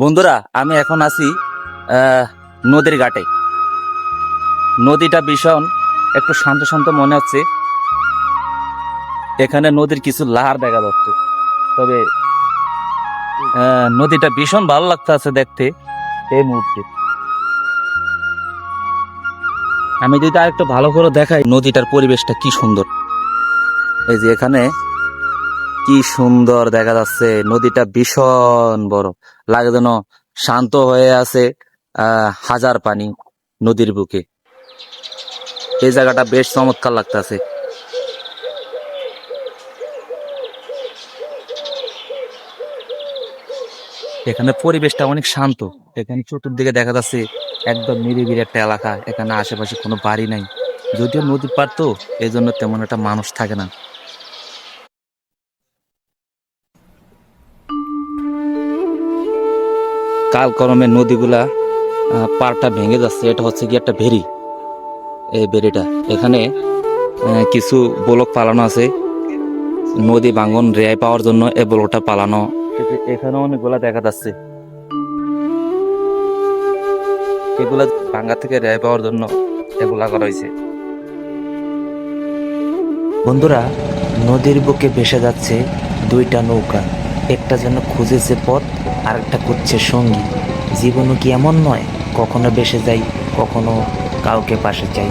বন্ধুরা, আমি এখন আছি নদীর ঘাটে। নদীটা ভীষণ, একটু শান্ত শান্ত মনে হচ্ছে। এখানে নদীর কিছু লাহার দেখা যাচ্ছে। তবে নদীটা ভীষণ ভালো লাগতেছে দেখতে, এই মুহূর্তে। আমি যদি আর একটু ভালো করে দেখাই নদীটার পরিবেশটা কি সুন্দর। এই যে এখানে কি সুন্দর দেখা যাচ্ছে, নদীটা ভীষণ বড়। লাগে যেন শান্ত হয়ে আছে হাজার পানি নদীর বুকে। এই জায়গাটা বেশ চমৎকার লাগতেছে। এখানে পরিবেশটা অনেক শান্ত। এখানে চতুর্দিকে দেখা যাচ্ছে একদম নিরিবিলি একটা এলাকা। এখানে আশেপাশে কোনো বাড়ি নাই। যদিও নদী পার তো এই জন্য তেমন একটা মানুষ থাকে না। কাল করমে নদীগুলা পাড়টা ভেঙে যাচ্ছে। এটা হচ্ছে কি একটা ভেরি। এই ভেরিটা। এখানে কিছু ব্লক পালানো আছে। নদী ভাঙন রেয়াই পাওয়ার জন্য এই ব্লকটা পালানো। এখানে অনেকগুলা দেখা যাচ্ছে। এগুলা ভাঙ্গা থেকে রেয়াই পাওয়ার জন্য এগুলা করা হয়েছে। বন্ধুরা, নদীর বুকে ভেসে যাচ্ছে দুইটা নৌকা। একটা যেন খুঁজেছে পথ আর করছে সঙ্গী। জীবনও কি এমন নয়? কখনো বেসে যাই কখনো কাউকে পাশে চাই।